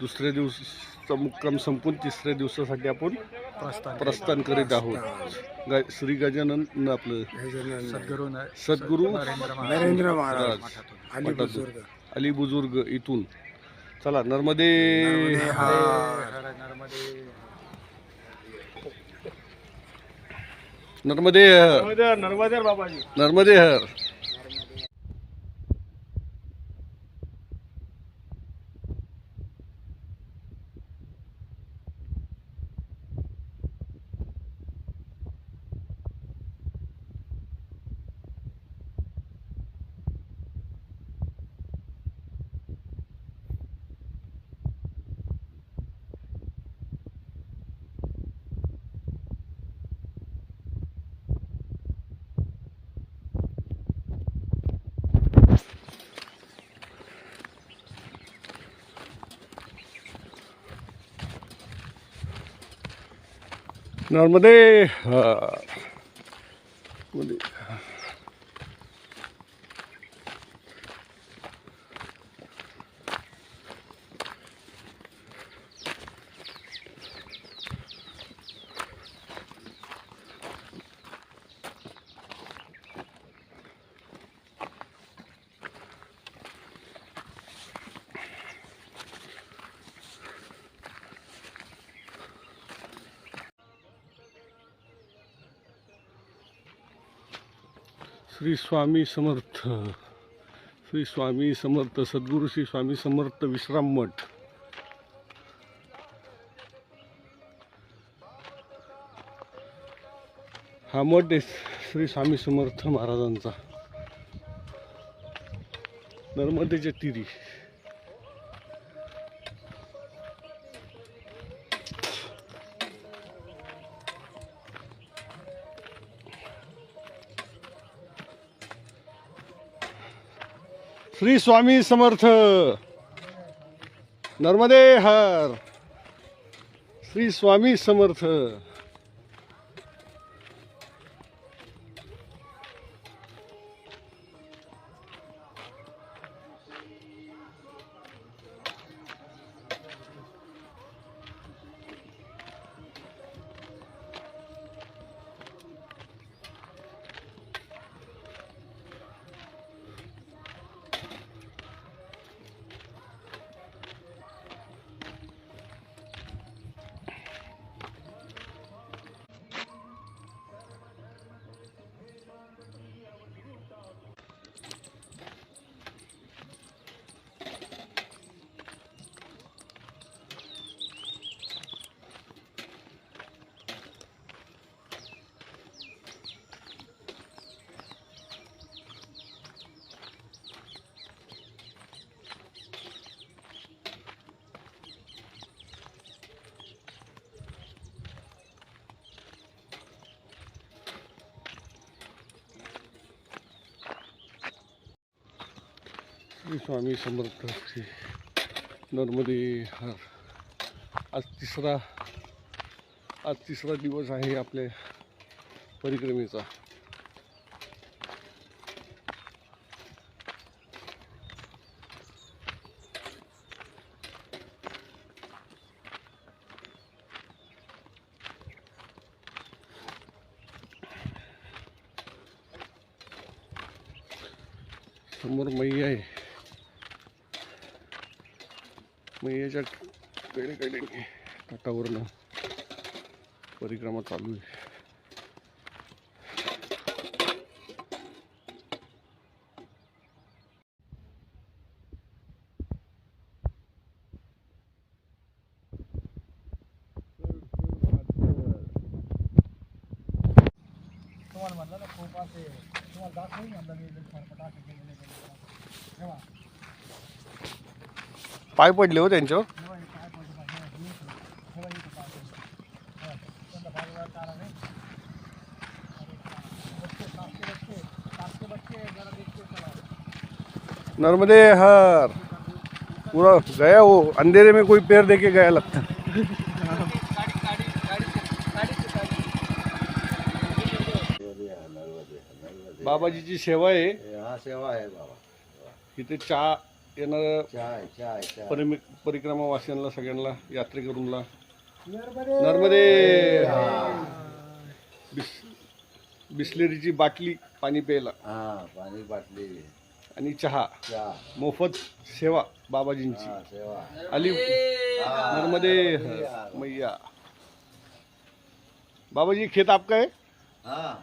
दुसऱ्या दिवसाचा मुक्काम संपून तिसऱ्या दिवसासाठी आपण प्रस्थान करीत आहोत. गा श्री गजानन न आपलं सद्गुरू नरेंद्र महाराज. अली मठातून. बुजुर्ग. अली बुजुर्ग इथून. चला नर्मदे. नर्मदे नर्मदे. हर. नर्मदे बाबाजी. नर्मदे हर. नर्मदे हर श्री स्वामी समर्थ. श्री स्वामी समर्थ सद्गुरू श्री स्वामी समर्थ विश्राम मठ. हा मठ आहे श्री स्वामी समर्थ महाराजांचा. नर्मदेच्या तिरी. श्री स्वामी समर्थ. नर्मदे हर. श्री स्वामी समर्थ. स्वामी समर्थ श्री नर्मदे हर. आज तिसरा आज तिसरा दिवस आहे आपल्या परिक्रमेचा. समोर मैया आहे. मैयाच्या कडे कडे काटावरनं परिक्रमा चालू आहे तुम्हाला म्हणलं ना खूप असे तुम्हाला दाखवून म्हणलं मी फरकट असे केलेले केलेले. तेव्हा पाय पडले हो त्यांच्यावर तेव्हा हे काय पडलं पाहिजे हे इथं. तेव्हा इथं पाय पडलं. तेव्हा त्यांचा बाजूला चारा नाही. अरे, बच्चे, सातशे बच्चे, सातशे बच्चे, जरा देखते चला. नर्मदे हर पूरा गया वो अंधेरे में कोई पैर देके गया लगता है. बाबाजीची सेवा आहे हा सेवा आहे बाबा इथे चहा येणाऱ्या परिम परिक्रमा वासियांना सगळ्यांना यात्रेकरूंना. नर्मदे! नर्मदे! बिस बिस्लेरीची बाटली पाणी प्यायला. हा पाणी बाटली. आणि चहा. चहा. मोफत सेवा बाबाजींची. हा सेवा. आली नर्मदे! मैया. बाबाजी खेत आपका है हाँ.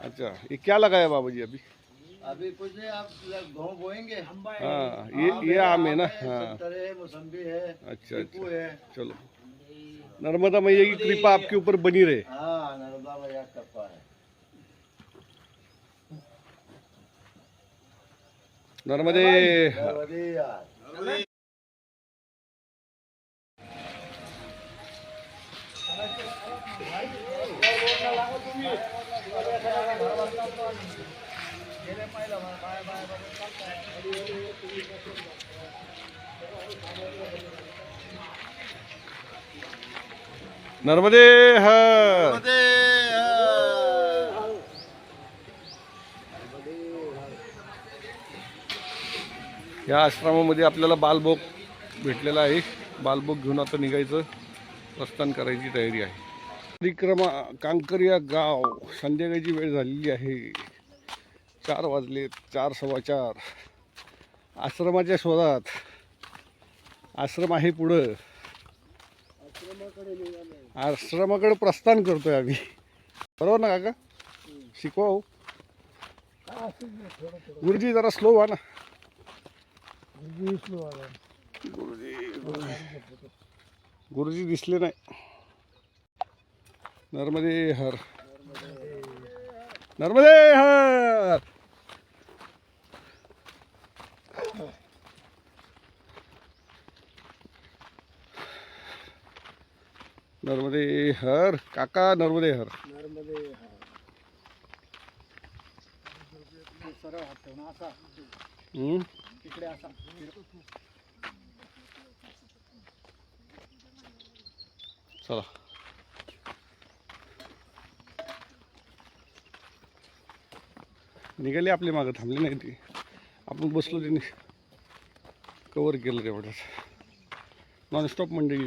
अच्छा ये क्या लगाया बाबाजी अभी? अभी कुछ नहीं आप गेहूँ बोएँगे हाँ ये ये आम है ना? हाँ। संतरे है मौसम्बी है अच्छा अच्छा। है। चलो। नर्मदा मैया की कृपा आपके ऊपर बनी रहे। हाँ नर्मदा मैया कृपा है। नर्मदे? नर्मदे हर. या आश्रमामध्ये आपल्याला बालभोग भेटलेला आहे. बालभोग घेऊन आता निघायचं. प्रस्थान करायची तयारी आहे. परिक्रमा कांकरिया गाव. संध्याकाळची वेळ झालेली आहे. चार वाजले चार सव्वा चार. आश्रमाच्या शोधात. आश्रम आहे पुढं. आश्रमाकडे प्रस्थान करतोय आम्ही. बरोबर ना काका? शिकवा हो गुरुजी जरा स्लो व्हा ना. गुरुजी. गुरुजी दिसले नाही. नर्मदे हर. नर्मदे हर. नर्मदे हर काका नर्मदे हर. नर्मदे सरळ हात ठेवून असा हम्म? इकडे असा. चला. निघाले आपले मागं थांबले नाही ते. आपण बसलो त्यांनी कवर केलं तेवढ्यात नॉनस्टॉप मंडळी.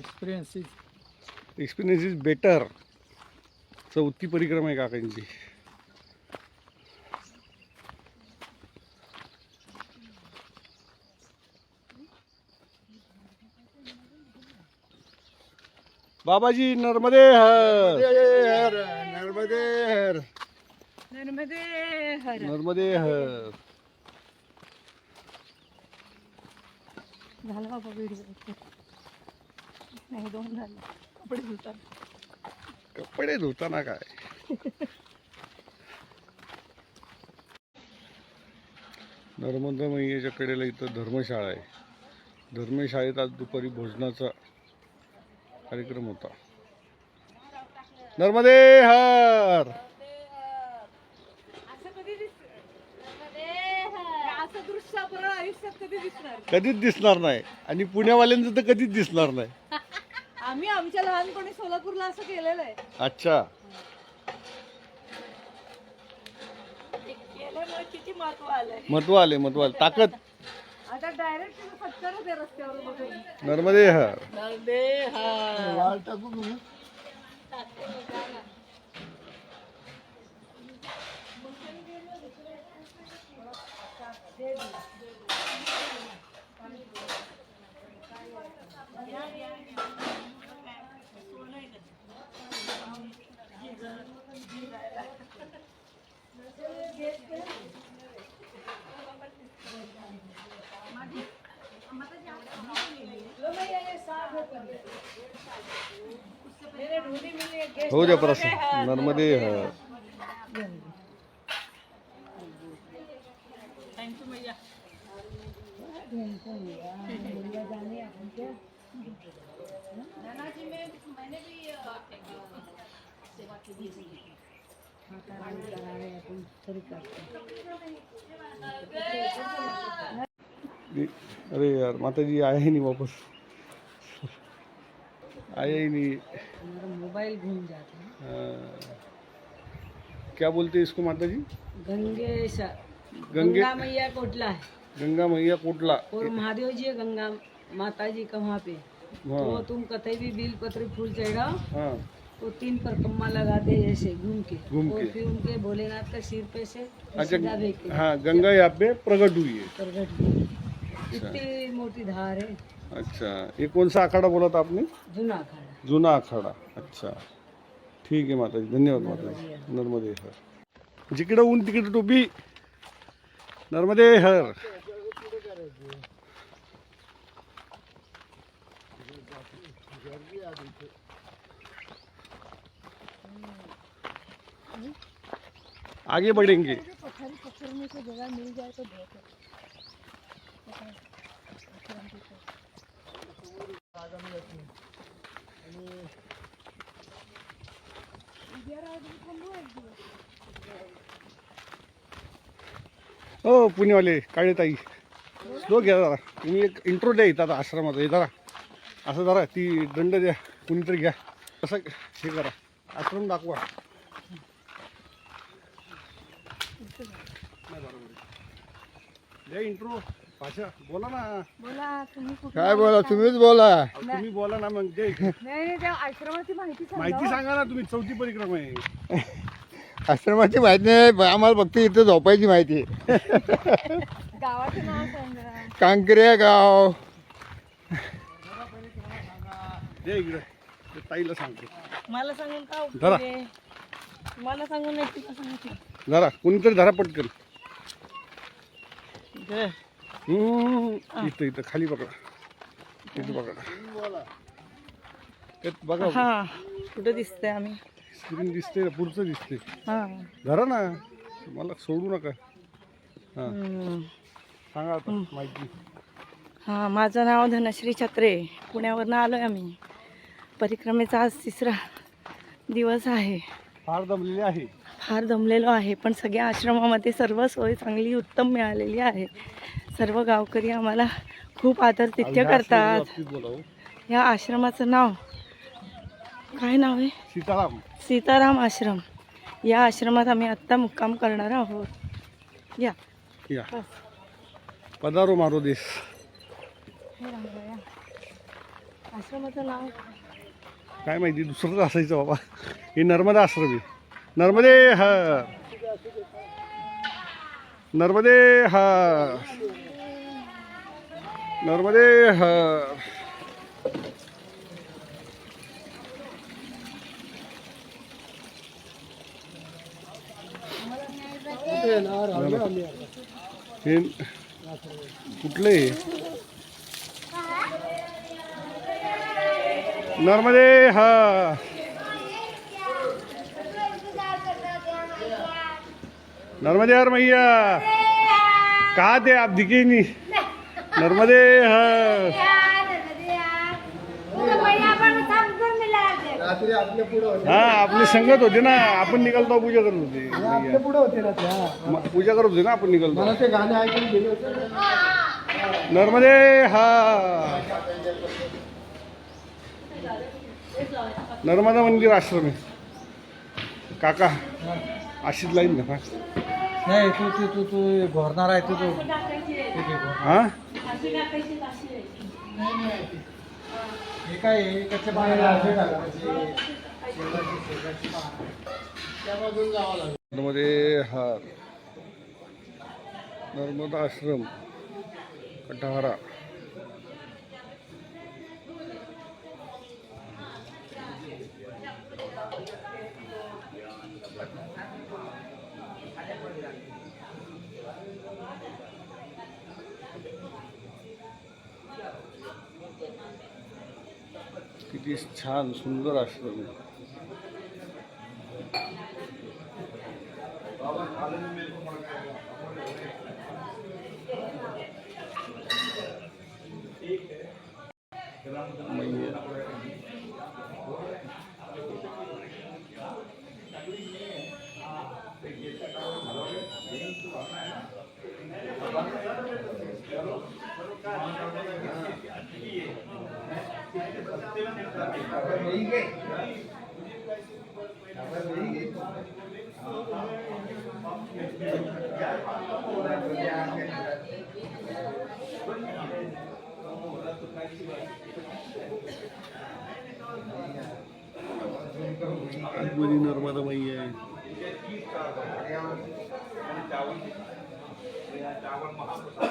एक्सपिरियन्स एक्सपिरियन्स इज बेटर चौथी परिक्रमा आहे काकांची. बाबाजी नर्मदे हर. नर्मदे हर नर्मदे हर. नर्मदे हर. झाला बाबा व्हिडिओ नाही दोन झाले. कपडे धुतात कपडे धुताना काय? नर्मदा मैयाच्या कडेला इथं धर्मशाळा आहे. धर्मशाळेत आज दुपारी भोजनाचा कार्यक्रम होता. नर्मदे हर! असं कधी दिस असं दृश्य आपण आयुष्यात कधी दिसणार? कधीच दिसणार नाही. आणि पुण्यावाल्यांचं तर कधीच दिसणार नाही. आम्ही आमच्या लहानपणी सोलापूरला असं केलेलं आहे. अच्छा. केल्यामुळे किती महत्त्व आलंय. महत्त्व आले महत्त्व आले ताकद. आता डायरेक्ट फटकारच आहे रस्त्यावर बघून. नर्मदे हर. वाल टाकू तुम्ही. हो जा प्रसाद नर्मदे अरे यार माता जी आए ही नहीं वापस. आया ही नहीं मोबाइल घूम जाता है। हाँ। क्या बोलते हैं इसको माता जी? गंगेश गंगे गंगा मैया कोटला है। गंगा मैया कोटला। और महादेव जी है गंगा माता जी का वहाँ पे। हाँ। तो तुम कतई भी बिल पत्र फूल चढ़ाओ हाँ। तो तीन परिक्रमा लगाते हैं ऐसे घूम के। घूम और के। फिर उनके भोलेनाथ का सिर पे से अच्छा हैं, गंगा यहाँ पे प्रकट हुई है। प्रगट हुई। इतनी मोटी धार है। अच्छा। ये कौन सा आखाडा बोला था आपने? जूना अखाड़ा। जुना आखाडा. अच्छा. ठीक आहे माताजी. धन्यवाद माताजी. नर्मदे हर. जिकडं ऊन तिकडे टोपी नर्मदे हर. आगे बढ़ेंगे. हो पुणेवाले काळे ताई. स्लो घ्या जरा. तुम्ही एक इंट्रो द्या इथं आता आश्रमाचा हे जरा. असं जरा ती दंड द्या. कुणीतरी घ्या. असं हे करा. आश्रम दाखवा. द्या इंट्रो भाषा बोला ना. बोला तुम्ही कुठे काय बोला तुम्हीच बोला. तुम्ही बोला ना मग दे नाही नाही त्या आश्रमाची माहिती सांगा. माहिती सांगा ना तुम्ही चौथी परिक्रमा आहे. आश्रमाची माहिती नाही आम्हाला फक्त इथं झोपायची माहिती आहे. गावाचं नाव सांगा कांकरिया गाव. दे इकडे ते ताईला सांगते. मला सांगून का जरा. उपयोग आहे? मला सांगून नाही तिला सांगायचं जरा कुणीतरी धरा पटकन. इथं इथं खाली बघा. इथं बघा. ते बघा. हा. कुठं दिसतंय आम्ही? स्क्रीन दिसते पुढचं दिसते हा. धरा ना. मला सोडू नका. हा. सांगा आता माहिती. हा माझं नाव धनश्री छत्रे. पुण्यावरनं आलो आहे आम्ही. परिक्रमेचा आज तिसरा दिवस आहे. फार दमलेली आहे. फार दमलेलो आहे पण सगळ्या आश्रमामध्ये सर्व सोय चांगली उत्तम मिळालेली आहे. सर्व गावकरी आम्हाला खूप आदरातिथ्य करतात. या आश्रमाचं नाव काय नाव आहे? सीताराम. सीताराम आश्रम. या आश्रमात आम्ही आत्ता मुक्काम करणार आहोत. या. या. पधारो मारो देश. हे. आश्रमाचं नाव काय? माहिती दुसरंच असायचं बाबा. हे नर्मदा आश्रम आहे. नर्मदे हर नर्मदे हर नर्मदे हे. कुठले? नर्मदे हा. नर्मदे यार मैया. कहा थे आप दिखे नहीं? नर्मदे हा. आपली संगत होते ना. आपण निघालतो पूजा करत होते. पूजा करत होते ना आपण निघालतो. मला ते गाणे ऐकून गेले होते. नर्मदे हा. नर्मदा मंदिर आश्रम आहे. काका अशीच लाईन ना नाही तू तू तू तू घोरणार आहे तू तू. हा? हे काय आहे? बाहेर असे टाकायचे नर्मदे हार. नर्मदा आश्रम. कटाहरा किती छान सुंदर आश्रम आहे आतमध्ये नर्मदा माई आहे. चावल महाप्रसाद.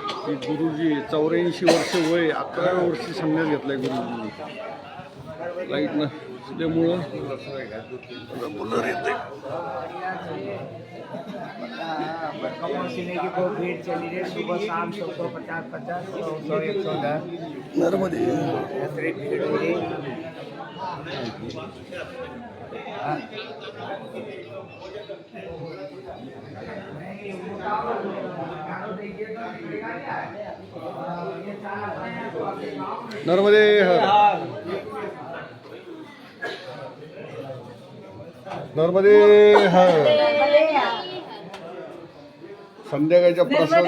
हे गुरुजी चौऱ्याऐंशी वर्ष वय अकराव्या वर्षी संन्यास घेतलाय गुरुजींनी. लाइट नसल्यामुळं कूलर येते सीने की बहुत भीड़ चली रही सुबह शाम सौ सौ पचास पचास सौ सौ एक सौ दस नर्मदे. हो. नर्मदे हर। नर्मदे हर। संध्याकाळच्या प्रसाद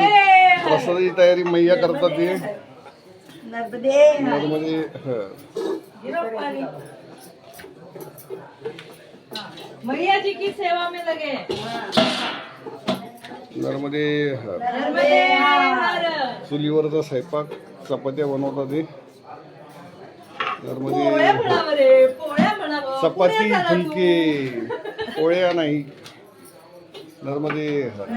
प्रसादाची तयारी मैया करतात ते. नर्मदे हर। मैया जी की सेवा में लगे? नर्मदे चुलीवरचा स्वयंपाक चपात्या बनवतात ते नर्मदे चपाती. फुलके. पोळ्या नाही. नर्मदे हर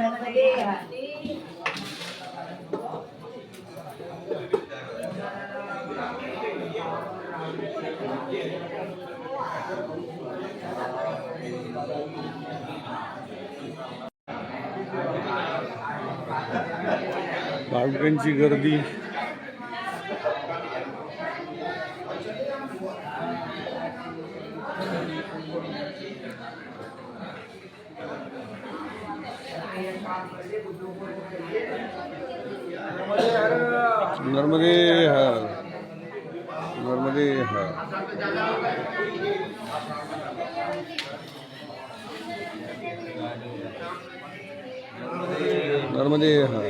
भाविकांची गर्दी. नर्मदे हा नर्मदे हा नर्मदे हा